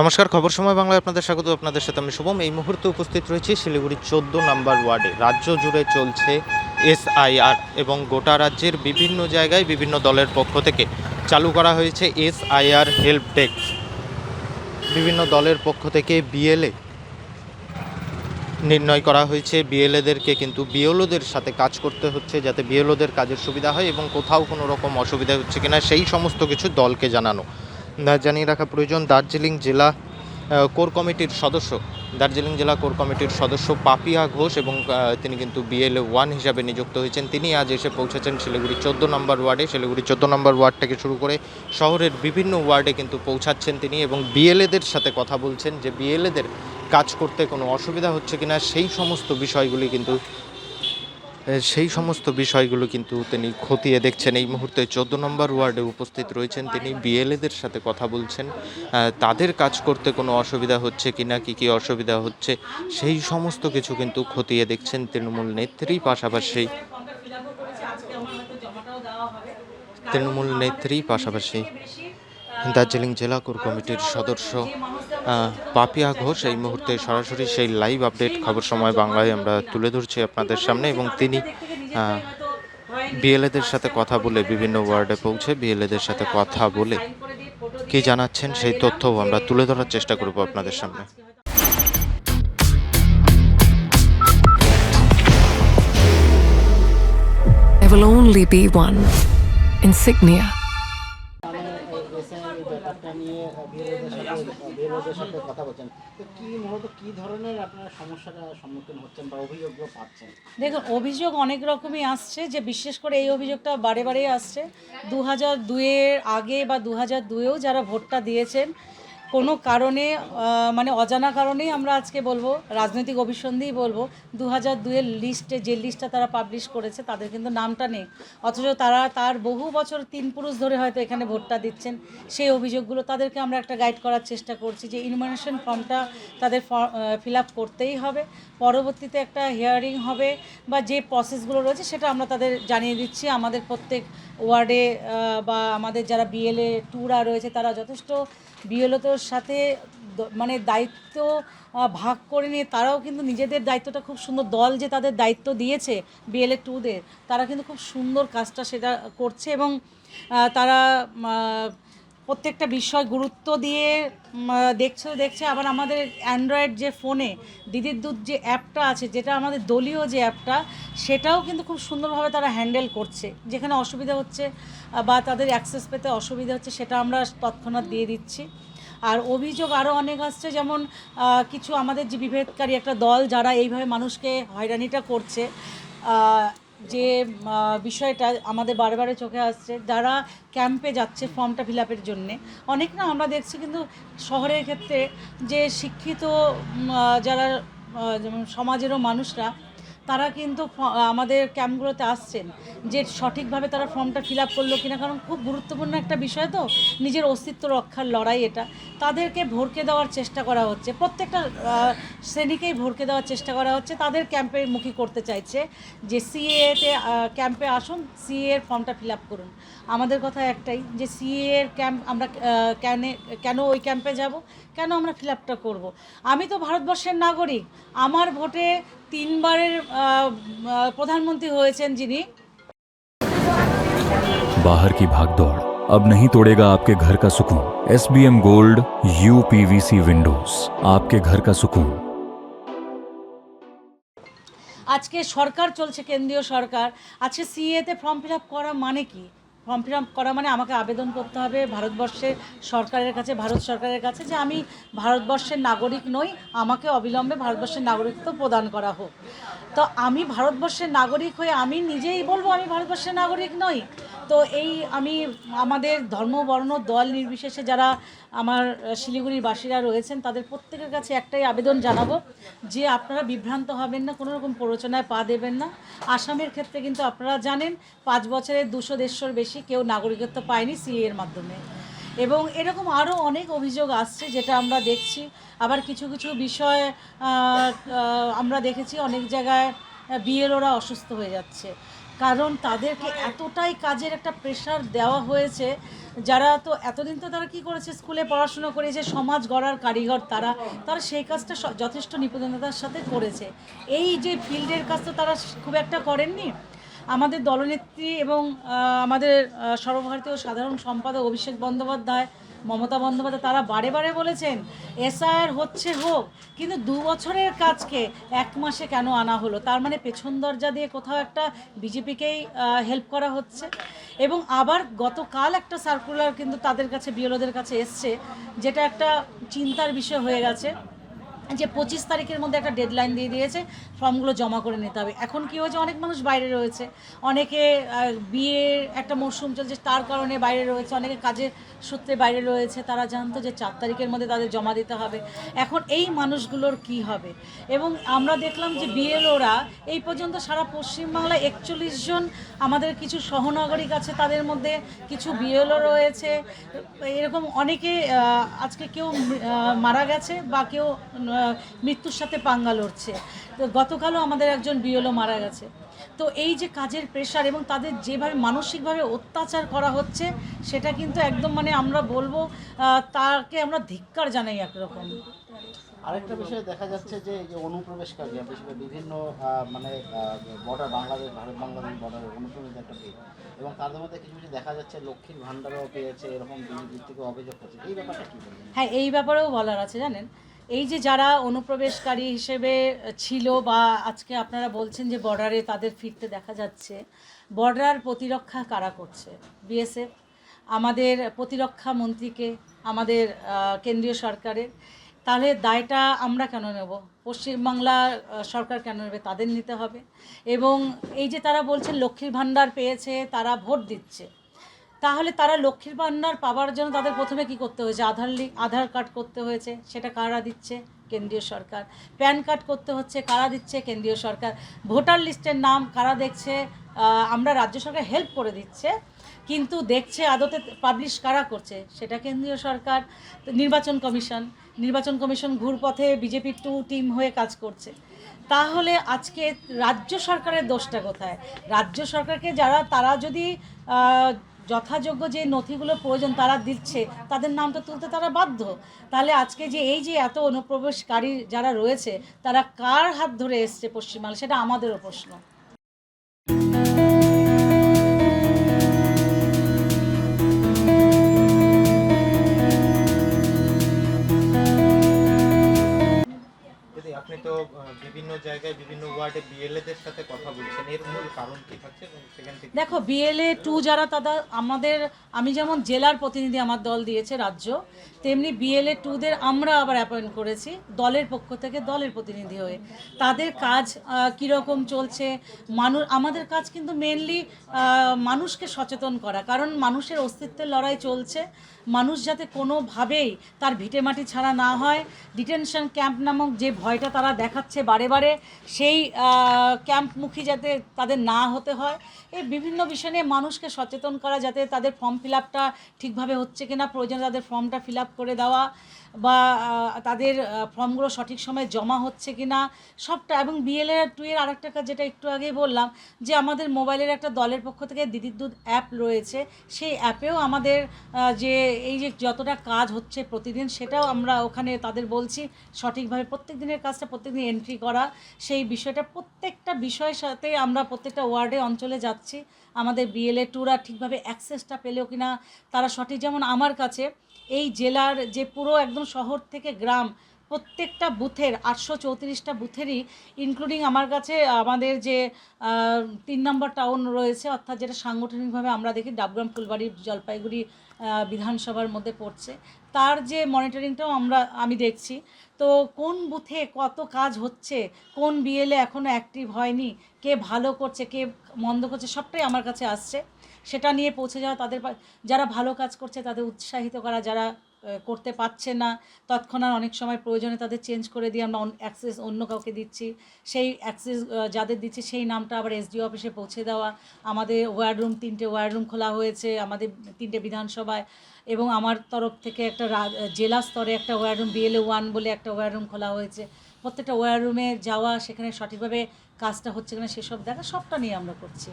নমস্কার, খবর সময় বাংলায় আপনাদের স্বাগত। আপনাদের সাথে আমি শুভম। এই মুহূর্তে উপস্থিত রয়েছি শিলিগুড়ির চোদ্দ নাম্বার ওয়ার্ডে। রাজ্য জুড়ে চলছে এসআইআর এবং গোটা রাজ্যের বিভিন্ন জায়গায় বিভিন্ন দলের পক্ষ থেকে চালু করা হয়েছে এসআইআর হেল্প ডেস্ক। বিভিন্ন দলের পক্ষ থেকে বিএলএ নির্ণয় করা হয়েছে। বিএলএদেরকে কিন্তু বিএলওদের সাথে কাজ করতে হচ্ছে যাতে বিএলওদের কাজের সুবিধা হয় এবং কোথাও কোনো রকম অসুবিধা হচ্ছে কিনা, সেই সমস্ত কিছু দলকে জানানো। জানিয়ে রাখা প্রয়োজন, দার্জিলিং জেলা কোর কমিটির সদস্য, দার্জিলিং জেলা কোর কমিটির সদস্য পাপিয়া ঘোষ এবং তিনি কিন্তু বিএলএ ওয়ান হিসাবে নিযুক্ত হয়েছেন। তিনি আজ এসে পৌঁছেছেন শিলিগুড়ি চোদ্দ নম্বর ওয়ার্ডে। শিলিগুড়ি চোদ্দ নম্বর ওয়ার্ড থেকে শুরু করে শহরের বিভিন্ন ওয়ার্ডে কিন্তু পৌঁছাচ্ছেন তিনি এবং বিএলএদের সাথে কথা বলছেন যে বিএলএদের কাজ করতে কোনো অসুবিধা হচ্ছে কিনা, সেই সমস্ত বিষয়গুলি কিন্তু সেই সমস্ত বিষয়গুলো কিন্তু তিনি খতিয়ে দেখছেন। এই মুহূর্তে চোদ্দ নম্বর ওয়ার্ডে উপস্থিত রয়েছেন তিনি বিএলএদের সাথে কথা বলছেন। তাদের কাজ করতে কোনো অসুবিধা হচ্ছে কি না কী কী অসুবিধা হচ্ছে সেই সমস্ত কিছু কিন্তু খতিয়ে দেখছেন তৃণমূল নেত্রী। পাশাপাশি তৃণমূল নেত্রী পাশাপাশি দার্জিলিং জেলা কোর কমিটির সদস্য পাপিয়া ঘোষ এই মুহূর্তে সরাসরি সেই লাইভ আপডেট খবর সময় বাংলায় আমরা তুলে ধরছি আপনাদের সামনে এবং তিনি বিএলএদের সাথে কথা বলে বিভিন্ন ওয়ার্ডে পৌঁছে বিএলএদের সাথে কথা বলে কি জানাচ্ছেন সেই তথ্যও আমরা তুলে ধরার চেষ্টা করব আপনাদের সামনে There will only be one, insignia. মূলত ধরনের সম্মুখীন হচ্ছেন বা পাচ্ছেন? দেখুন, অভিযোগ অনেক রকমই আসছে, যে বিশেষ করে এই অভিযোগটা বারে বারেই আসছে। দু হাজার দুয়ের আগে বা দু হাজার দুয়েও যারা ভোটটা দিয়েছেন কোনো কারণে মানে অজানা কারণেই আমরা আজকে বলব, রাজনৈতিক অভিসন্ধিই বলব দু হাজার দুয়ের লিস্টে যে লিস্টটা তারা পাবলিশ করেছে, তাদের কিন্তু নামটা নেই। অথচ তারা তার বহু বছর তিন পুরুষ ধরে হয়তো এখানে ভোটটা দিচ্ছেন, সেই অভিযোগগুলো তাদেরকে আমরা একটা গাইড করার চেষ্টা করছি যে ইনফরমেশন ফর্মটা তাদের ফিল আপ করতেই হবে। পরবর্তীতে একটা হিয়ারিং হবে বা যে প্রসেসগুলো রয়েছে সেটা আমরা তাদের জানিয়ে দিচ্ছি। আমাদের প্রত্যেক ওয়ার্ডে বা আমাদের যারা বিএলএ টুরা রয়েছে, তারা যথেষ্ট বিএলওদের সাথে মানে দায়িত্ব ভাগ করে নিয়ে তারাও কিন্তু নিজেদের দায়িত্বটা খুব সুন্দর দল যে তাদের দায়িত্ব দিয়েছে বিএলএ টুদের তারা কিন্তু খুব সুন্দর কাজটা সেটা করছে এবং তারা প্রত্যেকটা বিষয় গুরুত্ব দিয়ে দেখছে দেখছে আবার আমাদের অ্যান্ড্রয়েড যে ফোনে দিদির দুধ যে অ্যাপটা আছে, যেটা আমাদের দলীয় যে অ্যাপটা, সেটাও কিন্তু খুব সুন্দরভাবে তারা হ্যান্ডেল করছে। যেখানে অসুবিধা হচ্ছে বা তাদের অ্যাক্সেস পেতে অসুবিধা হচ্ছে, সেটা আমরা তৎক্ষণাৎ দিয়ে দিচ্ছি। আর অভিযোগ আরও অনেক আসছে, যেমন কিছু আমাদের যে বিভেদকারী একটা দল যারা এইভাবে মানুষকে হয়রানিটা করছে যে বিষয়টা আমাদের বারে চোখে আসছে, যারা ক্যাম্পে যাচ্ছে ফর্মটা ফিল আপের জন্যে। অনেক না আমরা দেখছি কিন্তু শহরের ক্ষেত্রে যে শিক্ষিত যারা যেমন সমাজেরও মানুষরা তারা কিন্তু আমাদের ক্যাম্পগুলোতে আসছেন। যে সঠিকভাবে তারা ফর্মটা ফিল আপ করল কিনা, কারণ খুব গুরুত্বপূর্ণ একটা বিষয় তো, নিজের অস্তিত্ব রক্ষার লড়াই এটা। তাদেরকে ভরকে দেওয়ার চেষ্টা করা হচ্ছে। প্রত্যেকটা শ্রেণীকেই ভরকে দেওয়ার চেষ্টা করা হচ্ছে। তাদের ক্যাম্পে মুখী করতে চাইছে যে সিএতে ক্যাম্পে আসুন সিএ এর ফর্মটা ফিল আপ করুন। আমাদের কথা একটাই যে সিএ এর ক্যাম্প আমরা কেন কেন ওই ক্যাম্পে যাব? কেন আমরা ফিল আপটা করব? আমি তো ভারতবর্ষের নাগরিক। আমার ভোটে তিনবারের আহ, আহ, প্রধানমন্ত্রী হয়েছেন যিনি बाहर की भागदौड़ अब नहीं तोड़ेगा आपके घर का सुकून S B M gold U PVC windows आपके घर का सुकून আজকে সরকার চলছে কেন্দ্রীয় সরকার আজকে সিএতে ফর্ম ফিল আপ করা মানে কি ফর্ম ফিল আপ করা মানে আমাকে আবেদন করতে হবে ভারতবর্ষের সরকারের কাছে, ভারত সরকারের কাছে যে আমি ভারতবর্ষের নাগরিক নই, আমাকে অবিলম্বে ভারতবর্ষের নাগরিকত্ব প্রদান করা হোক। তো আমি ভারতবর্ষের নাগরিক হয়ে আমি নিজেই বলব আমি ভারতবর্ষের নাগরিক নই। তো এই আমি, আমাদের ধর্ম, বর্ণ, দল নির্বিশেষে যারা আমার শিলিগুড়ির বাসীরা রয়েছেন, তাদের প্রত্যেকের কাছে একটাই আবেদন জানাব যে আপনারা বিভ্রান্ত হবেন না, কোনো রকম প্ররোচনায় পা দেবেন না। আসামের ক্ষেত্রে কিন্তু আপনারা জানেন, পাঁচ বছরের দুশো দেড়শোর বেশি কেউ নাগরিকত্ব পায়নি সিএ এর মাধ্যমে। এবং এরকম আরও অনেক অভিযোগ আসছে যেটা আমরা দেখছি। আবার কিছু কিছু বিষয় আমরা দেখেছি অনেক জায়গায় বিএলওরা অসুস্থ হয়ে যাচ্ছে। কারণ তাদেরকে এতটাই কাজের একটা প্রেশার দেওয়া হয়েছে, যারা তো এতদিন তো তারা কি করেছে স্কুলে পড়াশুনো করেছে, সমাজ গড়ার কারিগর তারা তারা সেই কাজটা যথেষ্ট নিপুণতার সাথে করেছে। এই যে ফিল্ডের কাজ তো তারা খুব একটা করেননি। আমাদের দলনেত্রী এবং আমাদের সর্বভারতীয় সাধারণ সম্পাদক অভিষেক বন্দ্যোপাধ্যায় মমতা বন্দ্যোপাধ্যায় তারা বারে বারে বলেছেন, এসআইআর হচ্ছে হোক, কিন্তু দু বছরের কাজকে এক মাসে কেন আনা হলো? তার মানে পেছন দরজা দিয়ে কোথাও একটা বিজেপিকেই হেল্প করা হচ্ছে। এবং আবার গতকাল একটা সার্কুলার কিন্তু তাদের কাছে, বিএলওদের কাছে এসছে, যেটা একটা চিন্তার বিষয় হয়ে গেছে। যে পঁচিশ তারিখের মধ্যে একটা ডেডলাইন দিয়ে দিয়েছে ফর্মগুলো জমা করে নিতে হবে। এখন কি হয়েছে? অনেক মানুষ বাইরে রয়েছে। অনেকে বিয়ের একটা মরশুম চলছে, তার কারণে বাইরে রয়েছে। অনেকে কাজের সূত্রে বাইরে রয়েছে। তারা জানতো যে চার তারিখের মধ্যে তাদের জমা দিতে হবে। এখন এই মানুষগুলোর কি হবে? এবং আমরা দেখলাম যে বিএলওরা, এই পর্যন্ত সারা পশ্চিমবাংলায় একচল্লিশ জন আমাদের কিছু সহনাগরিক আছে, তাদের মধ্যে কিছু বিএলও রয়েছে। এরকম অনেকে আজকে কেউ মারা গেছে বা কেউ মৃত্যুর সাথে পাঙ্গা লড়ছে। তো গতকালও আমাদের একজন বিএলও মারা গেছে। তো এই যে কাজের প্রেশার এবং তাদের যেভাবে মানসিকভাবে অত্যাচার করা হচ্ছে সেটা কিন্তু একদম মানে আমরা বলব তাকে আমরা ধিক্কার জানাই একরকম। আরেকটা বিষয় দেখা যাচ্ছে যে এই যে অনুপ্রবেশকারী বিভিন্ন মানে বর্ডার বাংলাদেশ ভারত বাংলাদেশ বর্ডারের অনুপ্রবেশ একটা ভিড় এবং তাদের মধ্যে কিছু কিছু দেখা যাচ্ছে লক্ষ্মীর ভাণ্ডারও পেয়েছে এরকম বিজেপির থেকে অভিযোগ করছে। এই ব্যাপারটা কি হ্যাঁ এই ব্যাপারেও বলার আছে জানেন? এই যে যারা অনুপ্রবেশকারী হিসেবে ছিল বা আজকে আপনারা বলছেন যে বর্ডারে তাদের ফিরতে দেখা যাচ্ছে বর্ডার প্রতিরক্ষা কারা করছে? বিএসএফ আমাদের প্রতিরক্ষা মন্ত্রীকে আমাদের কেন্দ্রীয় সরকারের। তাহলে দায়টা আমরা কেন নেব? পশ্চিমবাংলার আহ, সরকার কেন নেবে? তাদের নিতে হবে। এবং এই যে তারা বলছেন লক্ষ্মীর ভাণ্ডার পেয়েছে তারা ভোট দিচ্ছে। তাহলে তারা লক্ষ্মীর ভাণ্ডার পাওয়ার জন্য তাদের প্রথমে কি করতে হয়েছে? আধার লিঙ্ক আধার কার্ড করতে হয়েছে, সেটা কারা দিচ্ছে? কেন্দ্রীয় সরকার। প্যান কার্ড করতে হচ্ছে, কারা দিচ্ছে? কেন্দ্রীয় সরকার। ভোটার লিস্টের নাম কারা দেখছে? আমরা রাজ্য সরকার হেল্প করে দিচ্ছে, কিন্তু দেখছে আদতে পাবলিশ কারা করছে? সেটা কেন্দ্রীয় সরকার, নির্বাচন কমিশন। নির্বাচন কমিশন ঘুরপথে বিজেপির টু টিম হয়ে কাজ করছে। তাহলে আজকে রাজ্য সরকারের দোষটা কোথায়? রাজ্য সরকারকে যারা, তারা যদি যথাযোগ্য যে নথিগুলো প্রয়োজন তারা দিচ্ছে, তাদের নামটা তুলতে তারা বাধ্য। তাহলে আজকে যে এই যে এত অনুপ্রবেশকারী যারা রয়েছে, তারা কার হাত ধরে এসছে পশ্চিমবাংলা সেটা আমাদেরও প্রশ্ন। তো বিভিন্ন জায়গায়, বিভিন্ন ওয়ার্ডে বিএলএদের সাথে কথা বলছেন। এর মূল কারণ কি থাকছে? সেখান থেকে দেখো বিএলএ টু যারা, তারা আমাদের, আমি যেমন জেলার প্রতিনিধি আমার দল দিয়েছে, রাজ্য, তেমনি বিএলএ টুদের আমরা আবার অ্যাপয়েন্ট করেছি, দলের পক্ষ থেকে দলের প্রতিনিধি হয়ে। তাদের কাজ কীরকম চলছে? মানুষ আমাদের কাজ কিন্তু মেনলি মানুষকে সচেতন করা। কারণ মানুষের অস্তিত্বের লড়াই চলছে। মানুষ যাতে কোনোভাবেই তার ভিটেমাটি ছাড়া না হয়। ডিটেনশন ক্যাম্প নামক যে ভয়টা তারা দেখাচ্ছে বারে বারে সেই ক্যাম্পমুখী যাতে তাদের না হতে হয়। এই বিভিন্ন বিষয় নিয়ে মানুষকে সচেতন করা যাতে তাদের ফর্ম ফিল আপটা ঠিকভাবে হচ্ছে কিনা, প্রয়োজনে তাদের ফর্মটা ফিল আপ করে দেওয়া। বা তাদের ফর্মগুলো সঠিক সময়ে জমা হচ্ছে কি না সবটা, এবং বিএলএ টু এর আরেকটা কাজ যেটা একটু আগেই বললাম, যে আমাদের মোবাইলের একটা দলের পক্ষ থেকে দিদির দুধ অ্যাপ রয়েছে, সেই অ্যাপেও আমাদের যে এই যে যতটা কাজ হচ্ছে প্রতিদিন, সেটাও আমরা ওখানে তাদের বলছি, সঠিকভাবে প্রত্যেক দিনের কাজটা, প্রত্যেকদিন এন্ট্রি করা, সেই বিষয়টা প্রত্যেকটা বিষয়ের সাথে আমরা প্রত্যেকটা ওয়ার্ডে, অঞ্চলে যাচ্ছি, আমাদের বিএলএ টুরা ঠিকভাবে অ্যাক্সেসটা পেলেও কিনা, তারা সঠিক, যেমন আমার কাছে এই জেলার যে পুরো একদম শহর থেকে গ্রাম, প্রত্যেকটা বুথের আটশো চৌত্রিশটা বুথেরই ইনক্লুডিং আমার কাছে, আমাদের যে তিন নম্বর টাউন রয়েছে, অর্থাৎ যেটা সাংগঠনিকভাবে আমরা দেখি, ডাবগ্রাম, ফুলবাড়ি, জলপাইগুড়ি বিধানসভার মধ্যে পড়ছে। তার যে মনিটরিংটাও আমরা, আমি দেখছি। তো কোন বুথে কত কাজ হচ্ছে? কোন বিএলএ এখনও অ্যাক্টিভ হয়নি? কে ভালো করছে? কে মন্দ করছে? সবটাই আমার কাছে আসছে। সেটা নিয়ে পৌঁছে যাওয়া তাদের যারা ভালো কাজ করছে, তাদের উৎসাহিত করা, যারা করতে পারছে না। তৎক্ষণাৎ অনেক সময় প্রয়োজনে তাদের চেঞ্জ করে দিয়ে আমরা অ্যাক্সেস অন্য কাউকে দিচ্ছি। সেই অ্যাক্সেস যাদের দিচ্ছি সেই নামটা আবার এসডিও অফিসে পৌঁছে দেওয়া। আমাদের ওয়ার রুম তিনটে ওয়ার রুম খোলা হয়েছে, আমাদের তিনটে বিধানসভায়। এবং আমার তরফ থেকে একটা জেলা স্তরে একটা ওয়ার রুম বিএলএ ওয়ান বলে একটা ওয়ার রুম খোলা হয়েছে। প্রত্যেকটা ওয়ার রুমে যাওয়া, সেখানে সঠিকভাবে কাজটা হচ্ছে কিনা সেসব দেখা, সবটা নিয়ে আমরা করছি।